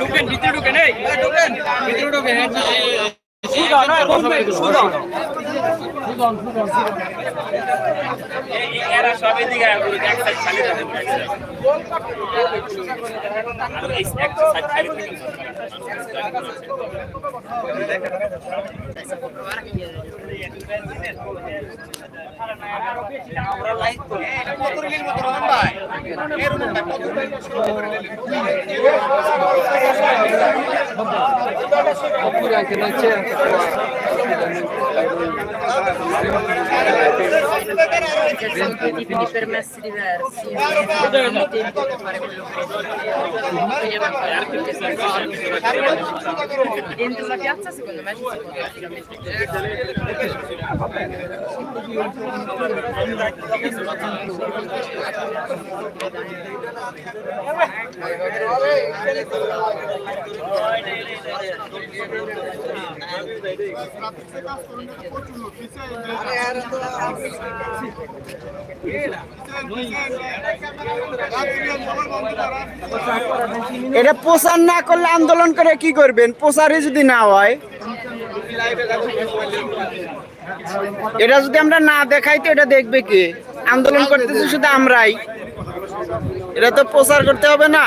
ঢুকেন ভিতরে ঢুকেন এই ঢুকেন ভিতরে ঢুকেন এরা সবাই দিকে এক সাইড খালি থাকে আর oppure anche non c'è sono tipi di permessi diversi. Non tempo per fare quello che dentro la piazza secondo me ci sono praticamente va bene. এটা প্রচার না করলে আন্দোলন করে কি করবেন? প্রচারে যদি না হয়, এটা যদি আমরা না দেখাই তো এটা দেখবে কি? আন্দোলন করতেছি শুধু আমরাই। এটা তো প্রচার করতে হবে না।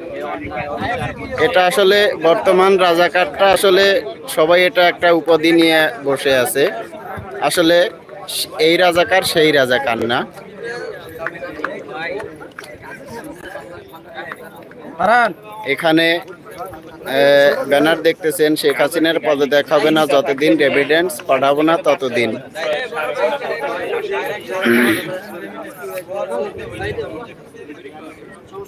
এটা আসলে বর্তমান রাজাকারটা আসলে সবাই এটা একটা উপাধি নিয়ে বসে আছে। আসলে এই রাজাকার সেই রাজাকার না। এখানে ব্যানার দেখতেছেন শেখ হাসিনার পদে দেখাবে না যতদিন এভিডেন্স পাঠাবো না ততদিন। Çok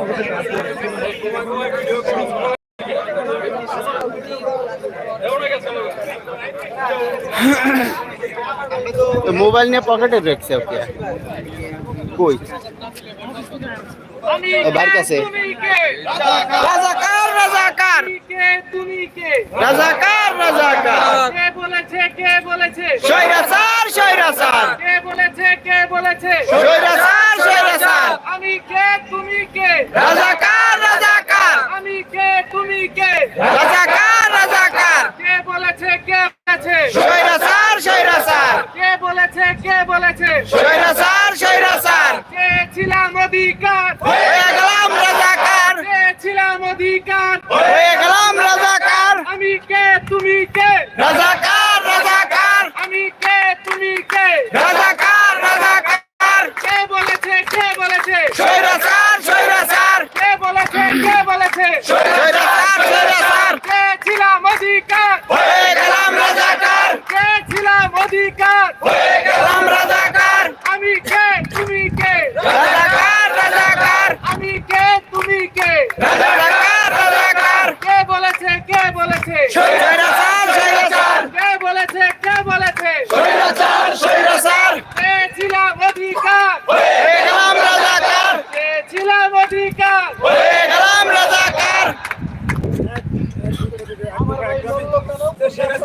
তো মোবাইল নিয়ে পকেটে রেখেছে ওকে। কই? এ বাড়ির কাছে। রাজাকার রাজাকার। রাজাকার রাজাকার। কে বলেছে কে বলেছে? স্বৈরাচার স্বৈরাচার। কে বলেছে কে বলেছে? স্বৈরাচার আমি কে তুমি কে? রাজাকার রাজাকার। আমি কে তুমি কে? রাজাকার রাজাকার। কে বলেছে কে বলেছে? স্বৈরাচার স্বৈরাচার। কে বলেছে কে বলেছে? স্বৈরাচার স্বৈরাচার। কে ছিলাম অধিকার হয়ে গেলাম রাজাকার কে ছিলাম অধিকার হয়ে গেলাম রাজাকার আমি কে তুমি কে রাজাকার রাজাকার আমি কে তুমি কে রাজাকার রাজাকার কে বলেছে কে বলেছে স্বৈরাচার স্বৈরাচার কে বলেছে কে বলেছে স্বৈরাচার স্বৈরাচার কে ছিলাম অধিকার। হয়ে গেলাম রাজাকার। কে ছিলাম অধিকার? হয়ে গেলাম রাজাকার। আমি কে? তুমি কে? রাজাকার রাজাকার। আমি কে? তুমি কে? রাজাকার রাজাকার। কে বলেছে? কে বলেছে? স্বৈরাচার স্বৈরাচার। কে বলেছে? কে বলেছে? স্বৈরাচার স্বৈরাচার। কে ছিলাম অধিকার? হয়ে গেলাম রাজাকার। কে ছিলাম অধিকার হয়ে গেলাম রাজাকার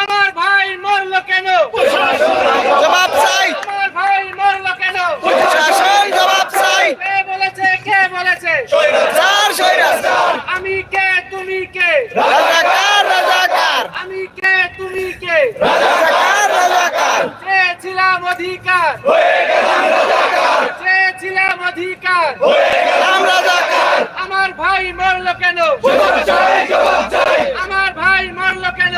আমার ভাই মরলো কেন? জবাব চাই। আমার ভাই মরলো কেন? শাসন জবাব চাই। কে বলেছে কে বলেছে? আমি কে তুমি কে? রাজাকার রাজাকার। আমি কে তুমি কে? রাজাকার রাজাকার। চেয়েছিলাম অধিকার। চেয়েছিলাম অধিকার। নাম রাজাকার। আমার ভাই মরলো কেন? আমার ভাই মরলো কেন?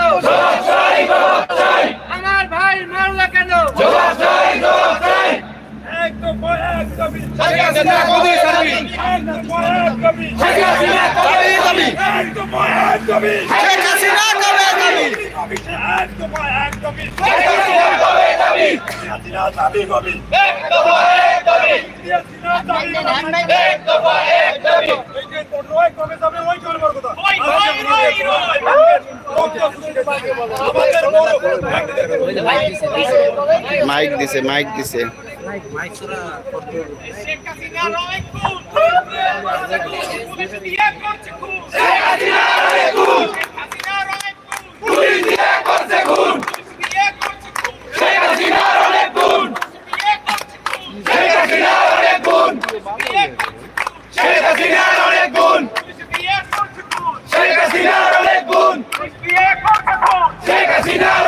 আমার ভাই মরলো কেন? কবে দাবি মাইক দিছে মাইক দিছে শেখ হাসিনার